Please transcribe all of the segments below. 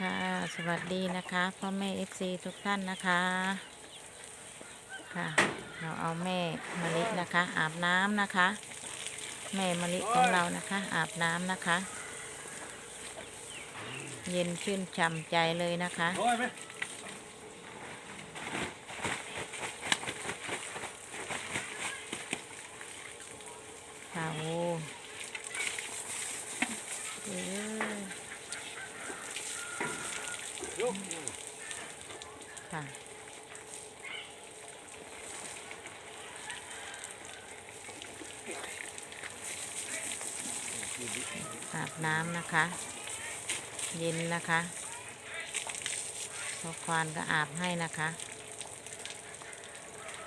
ค่ะ สวัสดีนะคะพ่อแม่เอฟซีทุกท่านนะคะค่ะ เราเอาแม่มะลินะคะ อาบน้ำนะคะ แม่มะลิของเรานะคะ อาบน้ำนะคะ เย็นชื่นฉ่ำใจเลยนะคะโอ้เอ้ย ลุก ค่ะ อาบน้ำนะคะ เย็นนะคะพอควานก็อาบให้นะคะ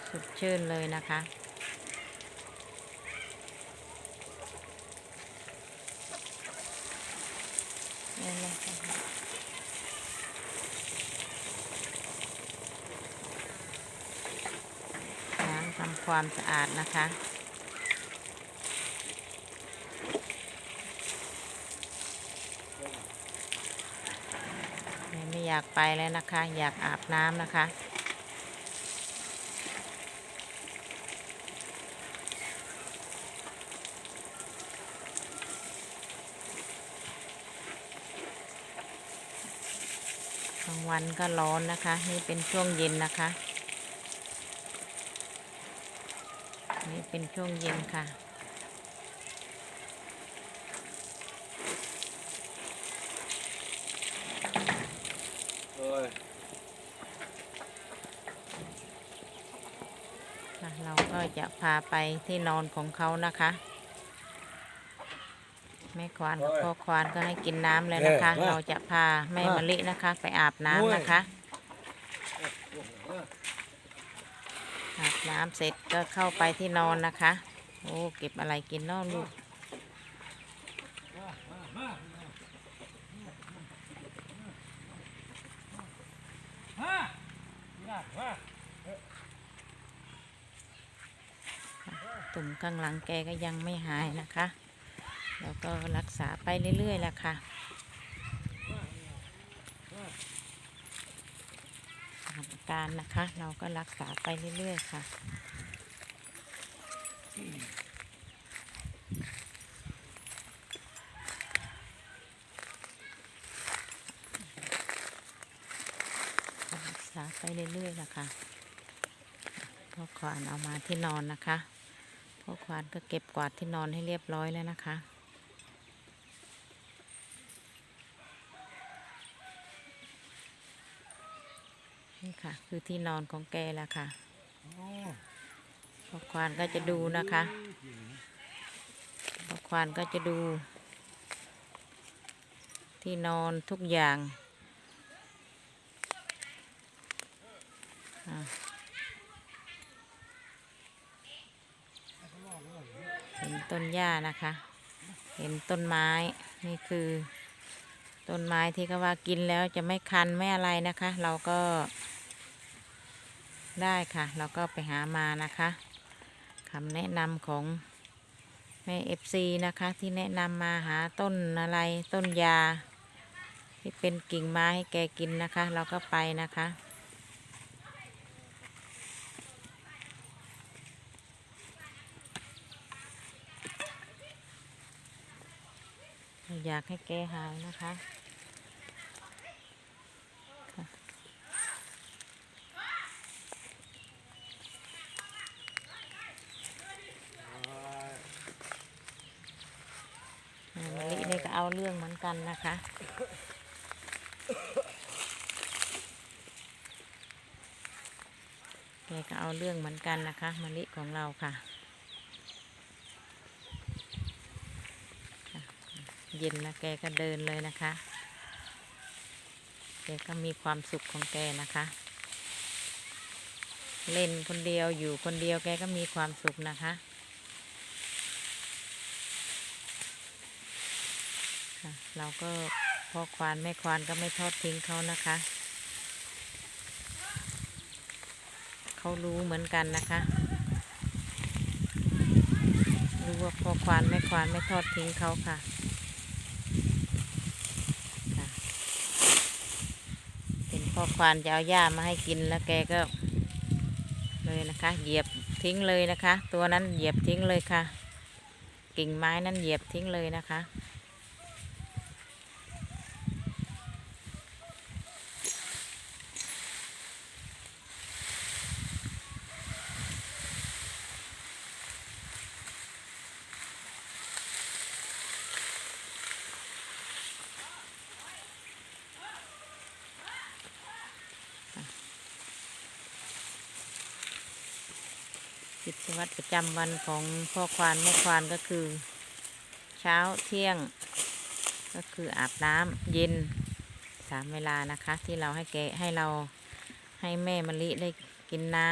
สดชื่นเลยนะคะนี่เลยค่ะล้างทำความสะอาดนะคะ อยากไปแล้วนะคะ อยากอาบน้ำนะคะกลางวันก็ร้อนนะคะ นี่เป็นช่วงเย็นนะคะ นี่เป็นช่วงเย็นค่ะ โอ้ย ค่ะเราก็ จะพาไปที่นอนของเขานะคะ แม่ควานกับพ่อควานก็ให้กินน้ำเลยนะคะ เราจะพาแม่มะลินะคะ ไปอาบน้ำนะคะอาบน้ำเสร็จก็เข้าไปที่นอนนะคะ โอ้เก็บอะไรกินเนอกลูก ตุ่ม ข้างหลังแกก็ยังไม่หายนะคะ แล้วก็รักษาไปเรื่อยๆแหละค่ะอาการนะคะ เราก็รักษาไปเรื่อยๆค่ะรักษาไปเรื่อยๆนะคะพ่อควานเอามาที่นอนนะคะ พ่อควานก็เก็บกวาดที่นอนให้เรียบร้อยแล้วนะคะ นี่ค่ะ คือที่นอนของแกแล้วค่ะพ่อควานก็จะดูนะคะพ่อควานก็จะดู ที่นอนทุกอย่างอะเห็น ต้นหญ้านะคะ เห็นต้นไม้นี่คือ ต้นไม้ที่เขาว่ากินแล้วจะไม่คันไม่อะไรนะคะ เราก็ได้ค่ะ เราก็ไปหามานะคะคำแนะนำของแม่เอฟซีนะคะ ที่แนะนำมาหาต้นอะไรต้นยา ที่เป็นกิ่งไม้ให้แกกินนะคะ เราก็ไปนะคะ อยากให้แกหายนะคะมะลินี่ก็เอาเรื่องเหมือนกันนะคะแกก็เอาเรื่องเหมือนกันนะคะมะลิของเราค่ะ เย็นนะแกก็เดินเลยนะคะ แกก็มีความสุขของแกนะคะ เล่นคนเดียวอยู่คนเดียวแกก็มีความสุขนะคะเราก็พ่อควานแม่ควานก็ไม่ทอดทิ้งเขานะคะ เขารู้เหมือนกันนะคะ รู้ว่าพ่อควานแม่ควานไม่ทอดทิ้งเขาค่ะ อควานจะเอาหญ้ามาให้กินแล้วแกก็ เลยนะคะ เหยียบทิ้งเลยนะคะ ตัวนั้นเหยียบทิ้งเลยค่ะ กิ่งไม้นั้นเหยียบทิ้งเลยนะคะ กิจวัตรประจำวันของพ่อควานแม่ควานก็คือ เช้าเที่ยง ก็คืออาบน้ำเย็นสามเวลานะคะ ที่เราให้แกให้เราให้แม่มะลิได้กินน้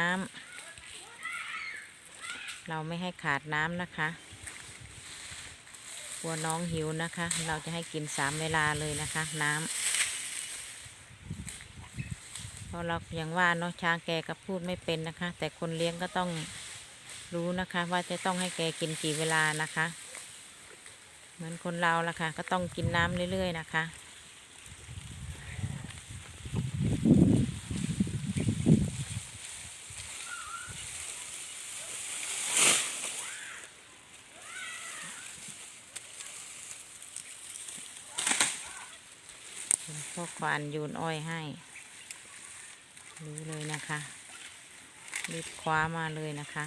ำเราไม่ให้ขาดน้ำนะคะกลัวน้องหิวนะคะ เราจะให้กินสามเวลาเลยนะคะ น้ำเพราะเราอย่างว่าเนาะช้างแกก็พูดไม่เป็นนะคะ แต่คนเลี้ยงก็ต้อง รู้นะคะว่าจะต้องให้แกกินกี่เวลานะคะ เหมือนคนเราละค่ะ ก็ต้องกินน้ำเรื่อยๆนะคะพวกควานโยูนอ้อยให้ รู้เลยนะคะ รีบคว้ามาเลยนะคะ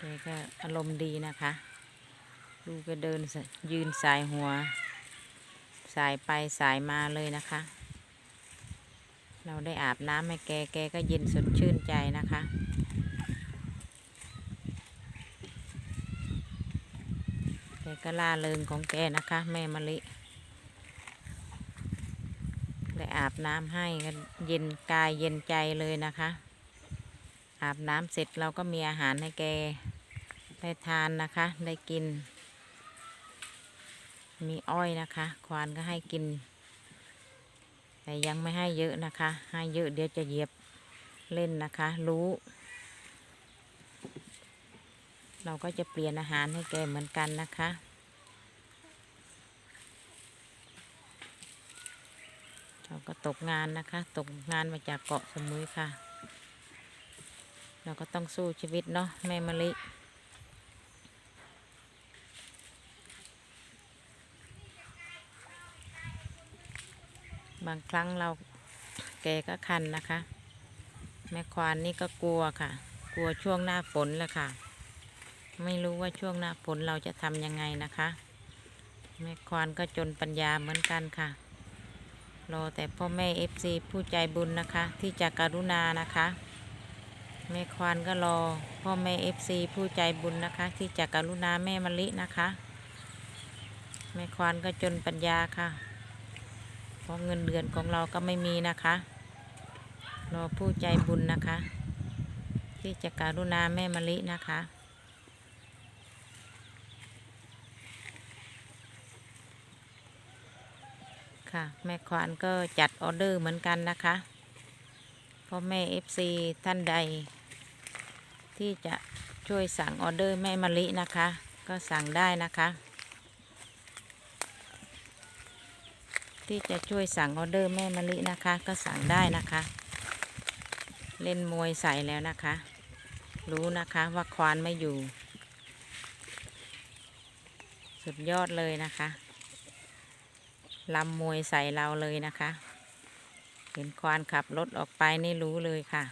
แกก็ อารมณ์ดีนะคะดูกก็เดินยืนสายหัว สายไปสายมาเลยนะคะ เราได้อาบน้ำให้แกแกก็เย็นสดชื่นใจนะคะแกก็ล่าเริงของแกนะคะ แม่มะลิ ได้อาบน้ำให้ก็เย็นกายเย็นใจเลยนะคะอาบน้ำเสร็จเราก็มีอาหารให้แก ได้ทานนะคะ ได้กิน มีอ้อยนะคะ ควานก็ให้กิน แต่ยังไม่ให้เยอะนะคะ ให้เยอะเดี๋ยวจะเหยียบเล่นนะคะ รู้ เราก็จะเปลี่ยนอาหารให้แกเหมือนกันนะคะเราก็ตกงานนะคะ ตกงานมาจากเกาะสมุยค่ะ เราก็ต้องสู้ชีวิตเนาะแม่มะลิ บางครั้งเราแกก็คันนะคะ แม่ควานนี่ก็กลัวค่ะ กลัวช่วงหน้าฝนแหละค่ะ ไม่รู้ว่าช่วงหน้าฝนเราจะทำยังไงนะคะ แม่ควานก็จนปัญญาเหมือนกันค่ะรอแต่พ่อแม่เอฟซีผู้ใจบุญนะคะ ที่จะกรุณานะคะแม่ควานก็รอพ่อแม่เอฟซีผู้ใจบุญนะคะ ที่จะกรุณาแม่มะลินะคะแม่ควานก็จนปัญญาค่ะ ราะเงินเดือนของเราก็ไม่มีนะคะ รอผู้ใจบุญนะคะ ที่จะการุณาแม่มะลินะคะ ค่ะ แม่ควานก็จัดออเดอร์เหมือนกันนะคะพ่อแม่เอฟซีท่านใด ที่จะช่วยสั่งออเดอร์แม่มะลินะคะ ก็สั่งได้นะคะ ที่จะช่วยสั่งออเดอร์แม่มะลินะคะ ก็สั่งได้นะคะ เล่นมวยใส่แล้วนะคะ รู้นะคะว่าควานไม่อยู่ สุดยอดเลยนะคะลำมวยใส่เราเลยนะคะ เห็นควานขับรถออกไปนี่รู้เลยค่ะ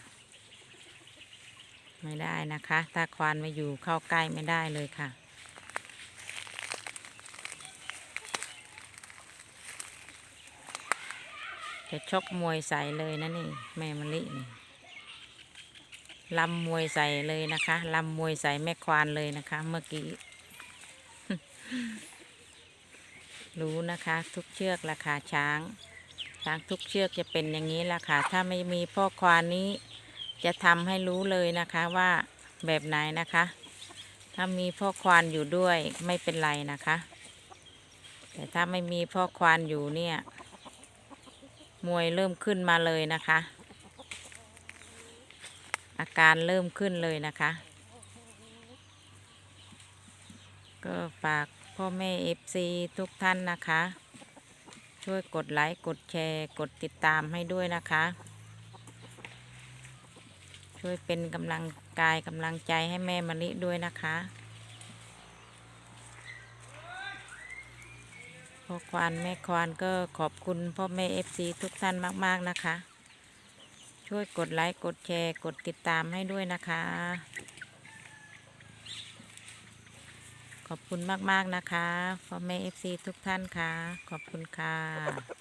ไม่ได้นะคะ ถ้าควานมาอยู่เข้าใกล้ไม่ได้เลยค่ะ จะชกมวยใส่เลยนะนี่ แม่มะลินี่ลำมวยใส่เลยนะคะลำมวยใส่แม่ควานเลยนะคะ เมื่อกี้ รู้นะคะ ทุกเชือกราคาช้าง ช้างทุกเชือกจะเป็นอย่างนี้ละค่ะ ถ้าไม่มีพ่อควานนี้ จะทำให้รู้เลยนะคะว่าแบบไหนนะคะ ถ้ามีพ่อควานอยู่ด้วยไม่เป็นไรนะคะ แต่ถ้าไม่มีพ่อควานอยู่เนี่ย มวยเริ่มขึ้นมาเลยนะคะ อาการเริ่มขึ้นเลยนะคะ ก็ฝากพ่อแม่เอฟซีทุกท่านนะคะ ช่วยกดไลค์กดแชร์กดติดตามให้ด้วยนะคะ ช่วยเป็นกำลังกายกำลังใจให้แม่มะลิด้วยนะคะ พ่อควานแม่ควานก็ขอบคุณพ่อแม่เอฟซีทุกท่านมาก ๆ นะคะ ช่วยกดไลค์ กดแชร์ กดติดตามให้ด้วยนะคะ ขอบคุณมาก ๆ นะคะพ่อแม่เอฟซีทุกท่านค่ะ ขอบคุณค่ะ